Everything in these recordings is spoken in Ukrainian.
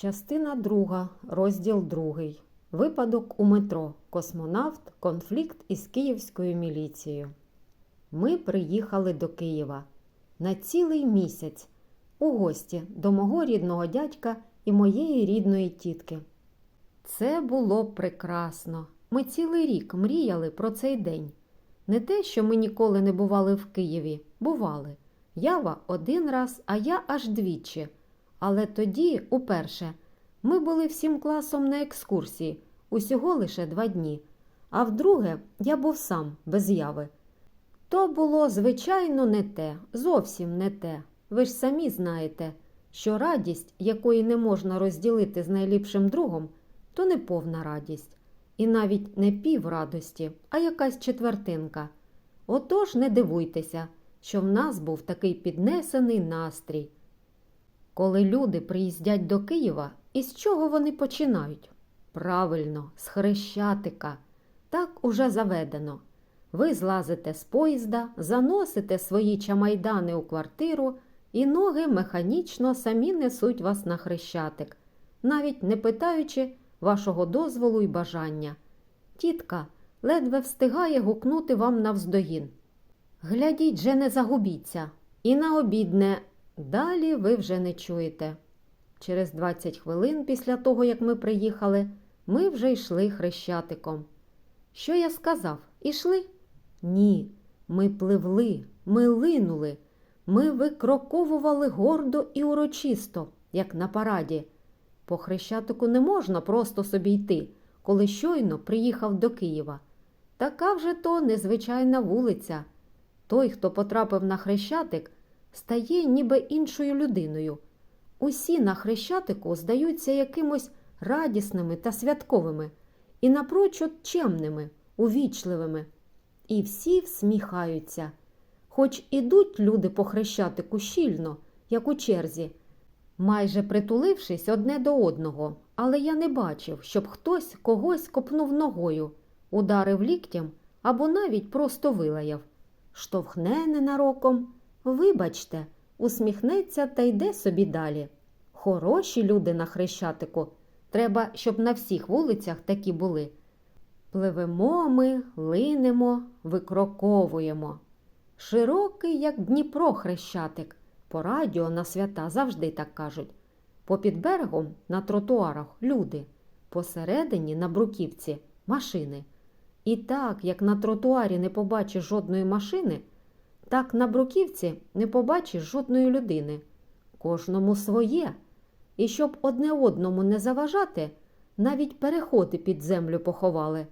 Частина друга, розділ другий. Випадок у метро. Космонавт. Конфлікт із київською міліцією. Ми приїхали до Києва на цілий місяць у гості до мого рідного дядька і моєї рідної тітки. Це було прекрасно. Ми цілий рік мріяли про цей день. Не те, що ми ніколи не бували в Києві, бували. Ява один раз, а я аж двічі. Але тоді, уперше, ми були всім класом на екскурсії, усього лише два дні. А вдруге, я був сам, без яви. То було, звичайно, не те, зовсім не те. Ви ж самі знаєте, що радість, якої не можна розділити з найліпшим другом, то не повна радість. І навіть не пів радості, а якась четвертинка. Отож не дивуйтеся, що в нас був такий піднесений настрій. Коли люди приїздять до Києва, із чого вони починають? Правильно, з хрещатика. Так уже заведено. Ви злазите з поїзда, заносите свої чамайдани у квартиру, і ноги механічно самі несуть вас на хрещатик, навіть не питаючи вашого дозволу й бажання. Тітка ледве встигає гукнути вам навздогін. Глядіть же, не загубіться, і на обід не Далі ви вже не чуєте. Через 20 хвилин після того, як ми приїхали, ми вже йшли хрещатиком. Що я сказав? Ішли? Ні. Ми пливли, ми линули, ми викроковували гордо і урочисто, як на параді. По хрещатику не можна просто собі йти, коли щойно приїхав до Києва. Така вже то незвичайна вулиця. Той, хто потрапив на хрещатик, стає ніби іншою людиною. Усі на хрещатику здаються якимось радісними та святковими і напрочуд чемними, увічливими. І всі всміхаються. Хоч ідуть люди по хрещатику щільно, як у черзі, майже притулившись одне до одного, але я не бачив, щоб хтось когось копнув ногою, ударив ліктям або навіть просто вилаяв, штовхне ненароком. Вибачте, усміхнеться та йде собі далі. Хороші люди на хрещатику. Треба, щоб на всіх вулицях такі були. Пливемо ми, линемо, викроковуємо. Широкий, як Дніпро, хрещатик. По радіо на свята завжди так кажуть. Попід берегом на тротуарах люди, посередині на бруківці машини. І так, як на тротуарі не побачиш жодної машини, так на бруківці не побачиш жодної людини. Кожному своє. І щоб одне одному не заважати, навіть переходи під землю поховали.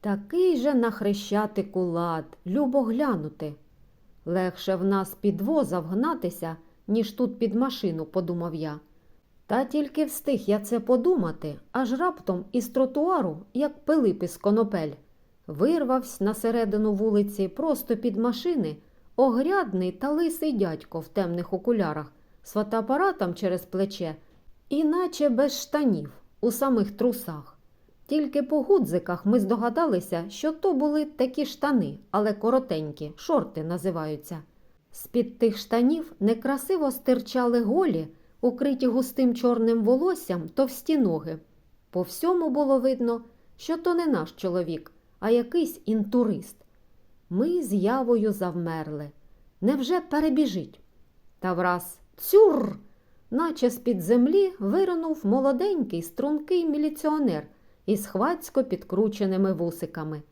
Такий же на хрещатику любо глянути. Легше в нас під воза вгнатися, ніж тут під машину, подумав я. Та тільки встиг я це подумати, аж раптом із тротуару, як Пилип із конопель, вирвався на середину вулиці просто під машини огрядний та лисий дядько в темних окулярах з фотоапаратом через плече, іначе без штанів, у самих трусах. Тільки по гудзиках ми здогадалися, що то були такі штани, але коротенькі, шорти називаються. З-під тих штанів некрасиво стирчали голі, укриті густим чорним волоссям товсті ноги. По всьому було видно, що то не наш чоловік, а якийсь інтурист. Ми з явою завмерли. Невже перебіжить? Та враз цюр, наче з-під землі виринув молоденький стрункий міліціонер із хвацько підкрученими вусиками.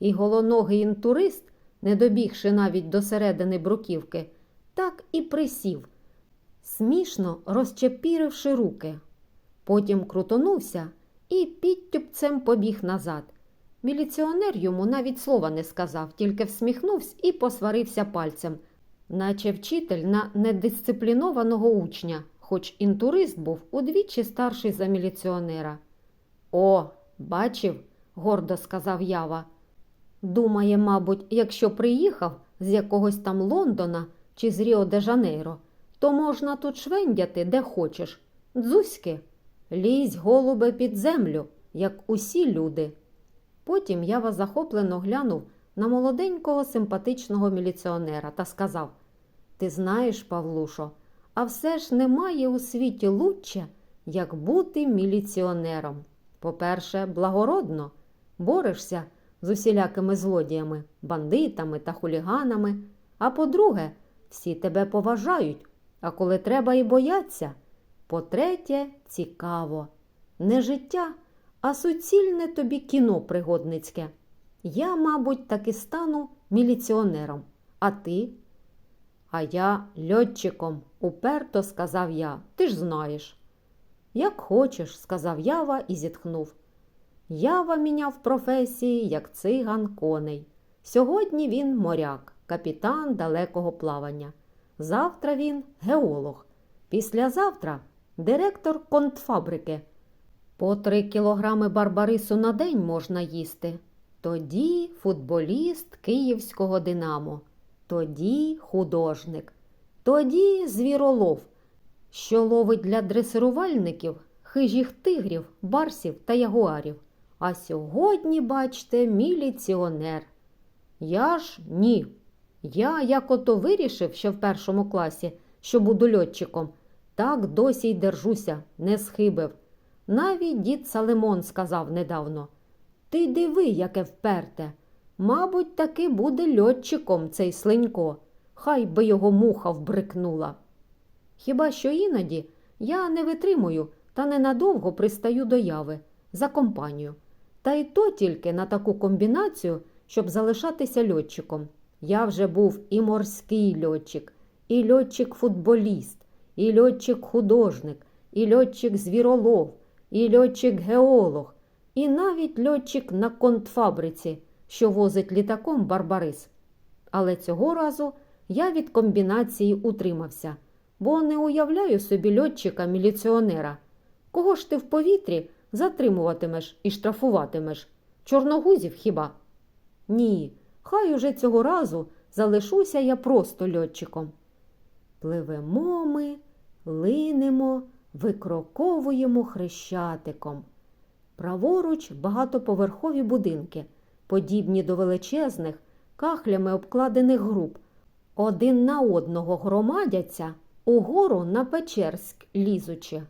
І голоногий інтурист, не добігши навіть до середини бруківки, так і присів, смішно розчепіривши руки. Потім крутонувся і підтюпцем побіг назад. Міліціонер йому навіть слова не сказав, тільки всміхнувся і посварився пальцем, наче вчитель на недисциплінованого учня, хоч інтурист був удвічі старший за міліціонера. О, бачив, гордо сказав Ява. Думає, мабуть, якщо приїхав з якогось там Лондона чи з Ріо де Жанейро, то можна тут швендяти, де хочеш. Дзузьки, лізь, голубе, під землю, як усі люди. Потім Ява захоплено глянув на молоденького симпатичного міліціонера та сказав Ти знаєш, Павлушо, а все ж немає у світі лучче, як бути міліціонером. По-перше, благородно, борешся з усілякими злодіями, бандитами та хуліганами. А по-друге, всі тебе поважають, а коли треба і бояться. По-третє, цікаво. Не життя, а суцільне тобі кіно пригодницьке. Я, мабуть, таки стану міліціонером. А ти? А я льотчиком, уперто сказав я. Ти ж знаєш. Як хочеш, сказав Ява і зітхнув. Ява міняв професії, як циган коней. Сьогодні він моряк, капітан далекого плавання. Завтра він геолог. Післязавтра директор контфабрики. По три кілограми барбарису на день можна їсти. Тоді футболіст київського Динамо, тоді художник, тоді звіролов, що ловить для дресирувальників хижих тигрів, барсів та ягуарів. А сьогодні, бачте, міліціонер. Я ж ні. Я як ото вирішив ще в першому класі, що буду льотчиком, так досі й держуся, не схибив. Навіть дід Салимон сказав недавно. Ти диви, яке вперте. Мабуть, таки буде льотчиком цей слинько. Хай би його муха вбрикнула. Хіба що іноді я не витримую та ненадовго пристаю до яви за компанію. Та й то тільки на таку комбінацію, щоб залишатися льотчиком. Я вже був і морський льотчик, і льотчик-футболіст, і льотчик-художник, і льотчик-звіролов, і льотчик-геолог, і навіть льотчик на контфабриці, що возить літаком Барбарис. Але цього разу я від комбінації утримався, бо не уявляю собі льотчика-міліціонера. Кого ж ти в повітрі затримуватимеш і штрафуватимеш? Чорногузів хіба? Ні, хай уже цього разу залишуся я просто льотчиком. Пливемо ми, линемо, викроковуємо хрещатиком. Праворуч багатоповерхові будинки, подібні до величезних, кахлями обкладених груп. Один на одного громадяться, угору на Печерськ лізучи.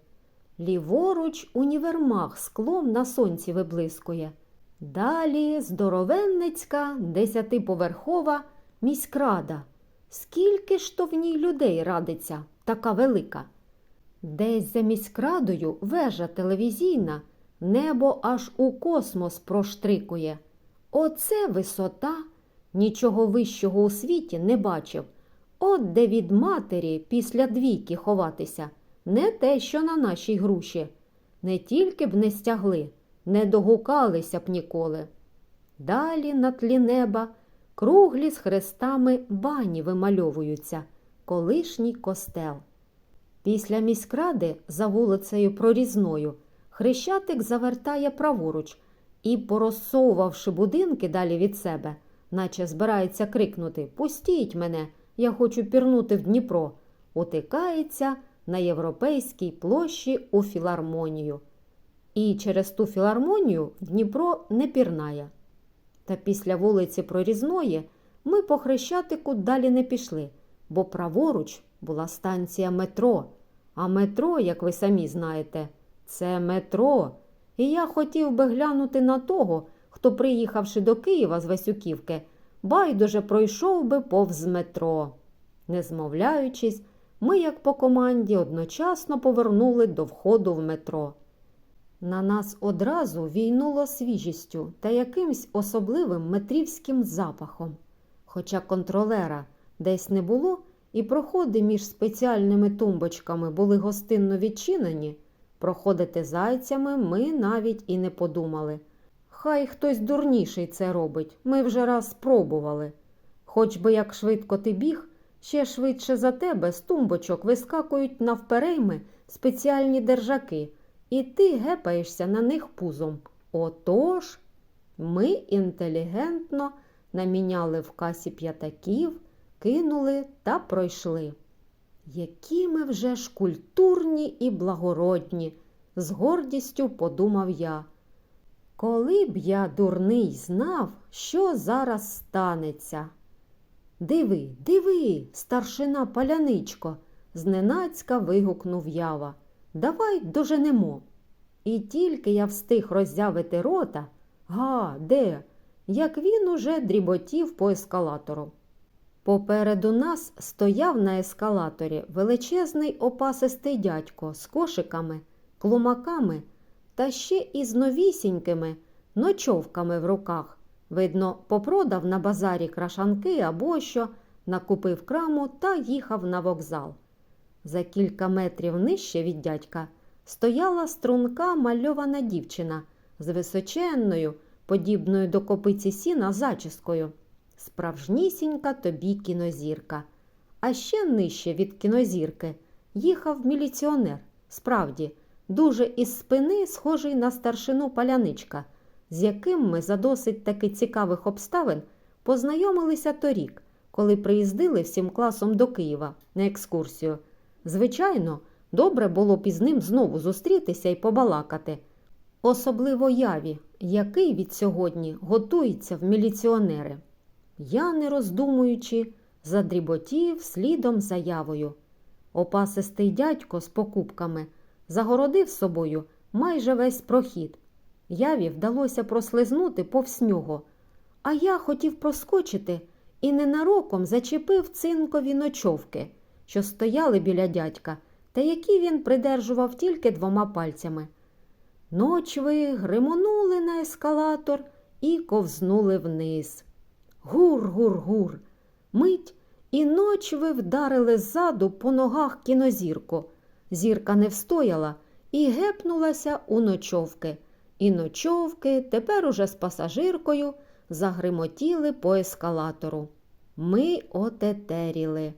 Ліворуч універмаг склом на сонці виблискує. Далі здоровенницька десятиповерхова міськрада. Скільки ж то в ній людей радиться, така велика. Десь за міськрадою вежа телевізійна, небо аж у космос проштрикує. Оце висота, нічого вищого у світі не бачив. От де від матері після двійки ховатися, не те, що на нашій груші. Не тільки б не стягли, не догукалися б ніколи. Далі на тлі неба круглі з хрестами бані вимальовуються, колишній костел. Після міськради за вулицею Прорізною хрещатик завертає праворуч і, порозсовувавши будинки далі від себе, наче збирається крикнути Пустіть мене, я хочу пірнути в Дніпро, утикається на європейській площі у філармонію. І через ту філармонію в Дніпро не пірнає. Та після вулиці Прорізної ми по хрещатику далі не пішли, бо праворуч була станція метро. А метро, як ви самі знаєте, це метро. І я хотів би глянути на того, хто, приїхавши до Києва з Васюківки, байдуже пройшов би повз метро. Не змовляючись, ми, як по команді, одночасно повернули до входу в метро. На нас одразу війнуло свіжістю та якимсь особливим метрівським запахом. Хоча контролера десь не було, і проходи між спеціальними тумбочками були гостинно відчинені, проходити зайцями ми навіть і не подумали. Хай хтось дурніший це робить, ми вже раз спробували. Хоч би як швидко ти біг, ще швидше за тебе з тумбочок вискакують навперейми спеціальні держаки, і ти гепаєшся на них пузом. Отож, ми інтелігентно наміняли в касі п'ятаків, кинули та пройшли. Які ми вже ж культурні і благородні, з гордістю подумав я. Коли б я дурний знав, що зараз станеться. Диви, диви, старшина паляничко, зненацька вигукнув ява. Давай доженемо. І тільки я встиг роззявити рота, га, де? Як він уже дріботів по ескалатору. Попереду нас стояв на ескалаторі величезний опасистий дядько з кошиками, клумаками та ще із новісінькими ночовками в руках. Видно, попродав на базарі крашанки або що, накупив краму та їхав на вокзал. За кілька метрів нижче від дядька стояла струнка мальована дівчина з височенною, подібною до копиці сіна зачіскою. Справжнісінька тобі кінозірка. А ще нижче від кінозірки їхав міліціонер. Справді, дуже із спини схожий на старшину паляничка, з яким ми за досить таки цікавих обставин познайомилися торік, коли приїздили всім класом до Києва на екскурсію. Звичайно, добре було б із ним знову зустрітися і побалакати. Особливо яві, який від сьогодні готується в міліціонери. Я, не роздумуючи, задріботів слідом заявою. Опасистий дядько з покупками загородив собою майже весь прохід. Яві вдалося прослизнути повз нього, а я хотів проскочити і ненароком зачепив цинкові ночовки, що стояли біля дядька, та які він придержував тільки двома пальцями. Ночви гримонули на ескалатор і ковзнули вниз. Гур, гур, гур. Мить і ночви вдарили ззаду по ногах кінозірку. Зірка не встояла і гепнулася у ночовки. І ночовки тепер уже з пасажиркою загримотіли по ескалатору. Ми отетеріли.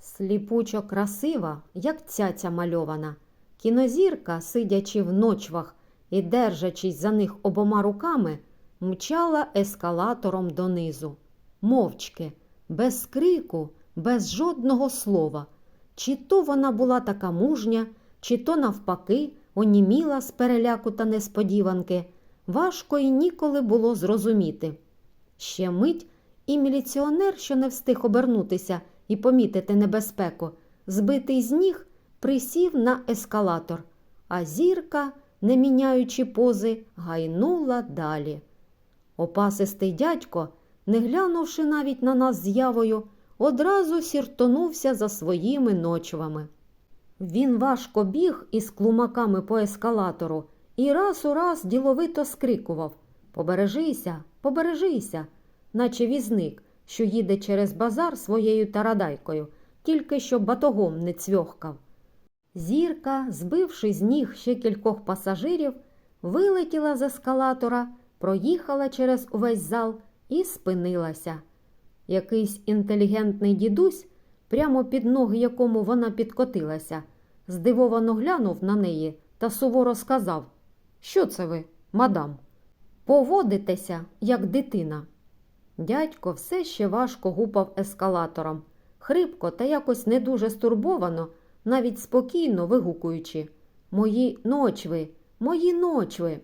Сліпучо красива, як цяця мальована. Кінозірка, сидячи в ночвах і держачись за них обома руками, мчала ескалатором донизу. Мовчки, без крику, без жодного слова. Чи то вона була така мужня, чи то навпаки оніміла з переляку та несподіванки. Важко й ніколи було зрозуміти. Ще мить і міліціонер, що не встиг обернутися і помітити небезпеку, збитий з ніг, присів на ескалатор, а зірка, не міняючи пози, гайнула далі. Опасистий дядько, не глянувши навіть на нас з'явою, одразу сіртонувся за своїми ночвами. Він важко біг із клумаками по ескалатору і раз у раз діловито скрикував Побережися, побережися, наче візник, що їде через базар своєю тарадайкою, тільки що батогом не цвьохкав. Зірка, збивши з ніг ще кількох пасажирів, вилетіла з ескалатора, проїхала через увесь зал і спинилася. Якийсь інтелігентний дідусь, прямо під ноги якому вона підкотилася, здивовано глянув на неї та суворо сказав Що це ви, мадам? Поводитеся, як дитина. Дядько все ще важко гупав ескалатором, хрипко та якось не дуже стурбовано, навіть спокійно вигукуючи Мої ночви, мої ночви.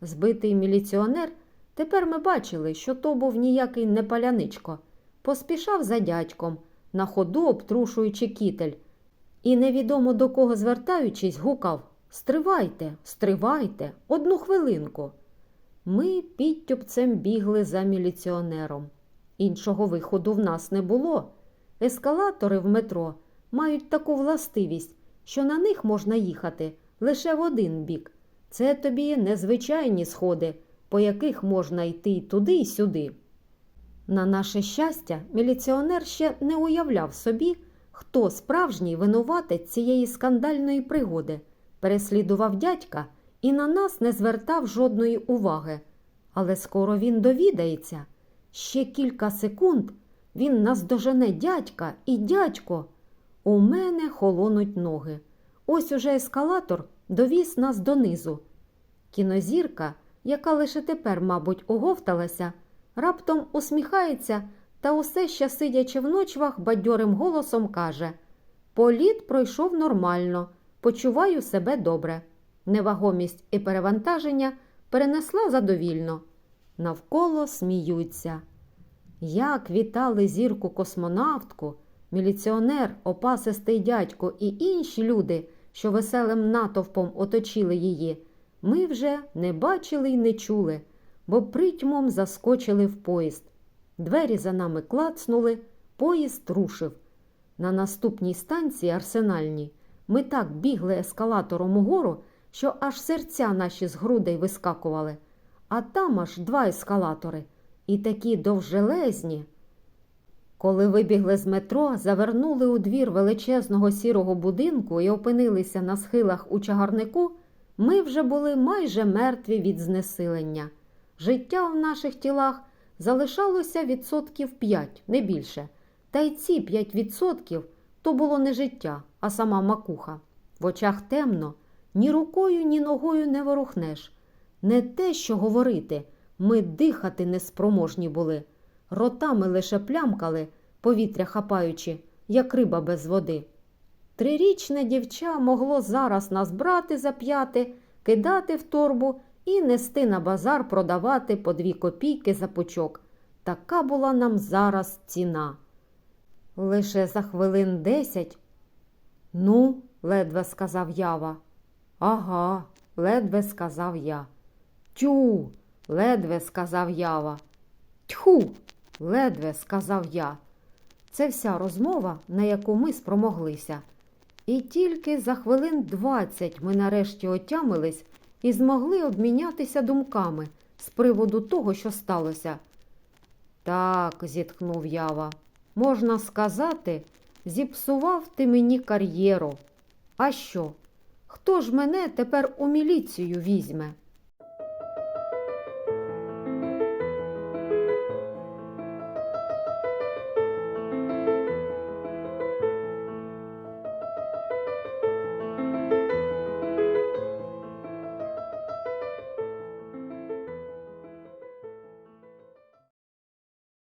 Збитий міліціонер, тепер ми бачили, що то був ніякий не паляничко, поспішав за дядьком, на ходу обтрушуючи кітель, і невідомо до кого звертаючись, гукав Стривайте, стривайте, одну хвилинку. Ми підтюпцем бігли за міліціонером. Іншого виходу в нас не було. Ескалатори в метро мають таку властивість, що на них можна їхати лише в один бік. Це тобі незвичайні сходи, по яких можна йти туди й сюди. На наше щастя, міліціонер ще не уявляв собі, хто справжній винуватець цієї скандальної пригоди, переслідував дядька і на нас не звертав жодної уваги. Але скоро він довідається. Ще кілька секунд він наздожене дядька і дядько. У мене холонуть ноги. Ось уже ескалатор довіз нас донизу. Кінозірка, яка лише тепер, мабуть, оговталася, раптом усміхається та усе ще сидячи в ночвах, бадьорим голосом каже Політ пройшов нормально, почуваю себе добре. Невагомість і перевантаження перенесла задовільно. Навколо сміються. Як вітали зірку космонавтку, міліціонер, опасистий дядько і інші люди, що веселим натовпом оточили її, ми вже не бачили й не чули, бо притьмом заскочили в поїзд. Двері за нами клацнули, поїзд рушив. На наступній станції арсенальній ми так бігли ескалатором угору, що аж серця наші з грудей вискакували, а там аж два ескалатори, і такі довжелезні. Коли вибігли з метро, завернули у двір величезного сірого будинку і опинилися на схилах у чагарнику, ми вже були майже мертві від знесилення. Життя в наших тілах залишалося відсотків 5, не більше. Та й ці 5 відсотків то було не життя, а сама макуха. В очах темно, ні рукою, ні ногою не ворухнеш. Не те, що говорити, ми дихати неспроможні були. Ротами лише плямкали, повітря хапаючи, як риба без води. Трирічне дівча могло зараз нас брати за п'яти, кидати в торбу і нести на базар продавати по дві копійки за пучок. Така була нам зараз ціна. Лише за хвилин десять. Ну, ледве сказав ява. Ага, ледве сказав я. Тю, ледве сказав ява. Тьху, ледве сказав я. Це вся розмова, на яку ми спромоглися. І тільки за хвилин двадцять ми нарешті отямились і змогли обмінятися думками з приводу того, що сталося. Так, зітхнув ява, можна сказати, зіпсував ти мені кар'єру. А що? Хто ж мене тепер у міліцію візьме?